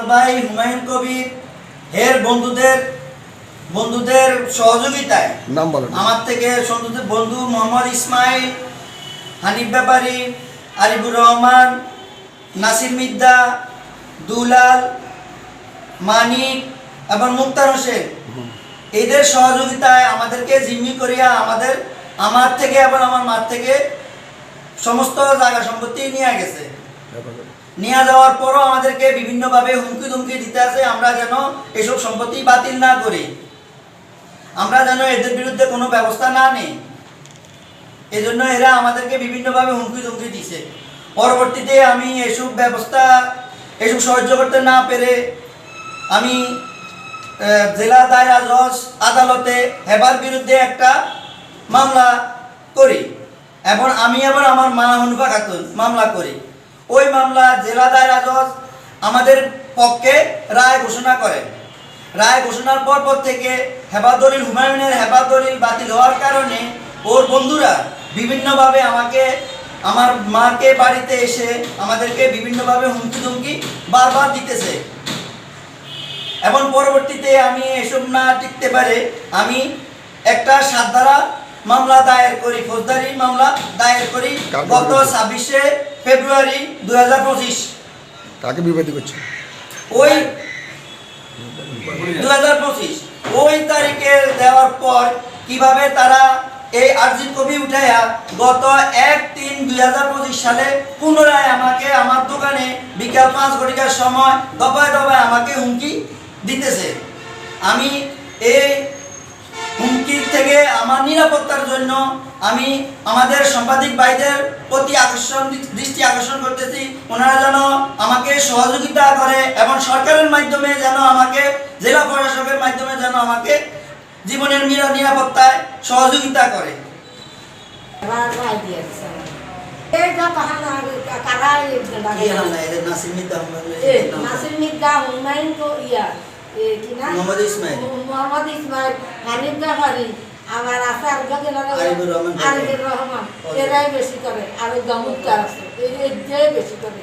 আমার ভাই হুমায়ুন কবির এর বন্ধুদের বন্ধুদের সহযোগিতায়। নাম বলেন আমার থেকে বন্ধুদের বন্ধু মোহাম্মদ ইসমাইল হানিফ ব্যাপারী আরিফুর রহমান নাসির মিদ্দা দুলাল মানিক এবং মুক্তার হোসেন। এদের সহযোগিতায় আমাদেরকে জিম্মি করিয়া আমাদের আমার থেকে এবং আমার মার থেকে সমস্ত জায়গা সম্পত্তি নিয়ে গেছে। নিয়ে যাওয়ার পরও আমাদেরকে বিভিন্নভাবে হুমকি ধুমকি দিতে আছে, আমরা যেন এসব সম্পত্তি বাতিল না করি। আমরা যেন এদের বিরুদ্ধে কোনো ব্যবস্থা না নেই। এজন্য এরা আমাদেরকে বিভিন্নভাবে হুমকি ধুমকি দিছে। পরবর্তীতে আমি এসব ব্যবস্থা, এসব সহ্য করতে না পেরে আমি জেলা দায়রা জজ আদালতে হেবার বিরুদ্ধে একটা মামলা করি এবং আমি আবার আমার মা হনুফা খাতুন মামলা করি। ওই মামলা জেলা দায়রা জজ আমাদের পক্ষে রায় ঘোষণা করেন রায় ঘোষণার পর পর থেকে হেবা দলিল হুমায়ুনের হেবা দলিল বাতিল হওয়ার কারণে ওর বন্ধুরা বিভিন্নভাবে আমাকে আমার মাকে বাড়িতে এসে আমাদেরকে বিভিন্নভাবে হুমকি ধুমকি বারবার দিতেছে। এবং পরবর্তীতে আমি এসব না টিকতে পারে আমি একটা সাত ধারা মামলা দায়ের করি ফৌজদারি মামলা দায়ের করি। গত ছাব্বিশে ফেব্রুয়ারি দু হাজার পঁচিশ। কাকে বিবাদী করছে? ওই দু হাজার পঁচিশ। ওই তারিখে দেওয়ার পর কীভাবে তারা এই আর্জির কবি উঠাইয়া গত এক তিন দুই হাজার পঁচিশ সালে পুনরায় আমাকে আমার দোকানে বিকাল পাঁচ ঘটিকার সময় দফায় দফায় আমাকে হুমকি দিতেছে। আমি এই আমার নিরাপত্তার জন্য আমি আমাদের সাংবাদিক ভাইদের প্রতি আকর্ষণ দৃষ্টি আকর্ষণ করতেছি। ওনারা যেন আমাকে সহযোগিতা করে এবং সরকারের মাধ্যমে যেন আমাকে জেলা প্রশাসকের মাধ্যমে যেন আমাকে জীবনের নিরা- নিরাপত্তায় সহযোগিতা করে। মোহাম্মদ ইসমাইল। মোহাম্মদ ইসমাইল হানিফ জাফারি। আমার আছে আর আরিফুর রহমান। এরাই বেশি করে আর গামুকার আছে এই যে বেশি করে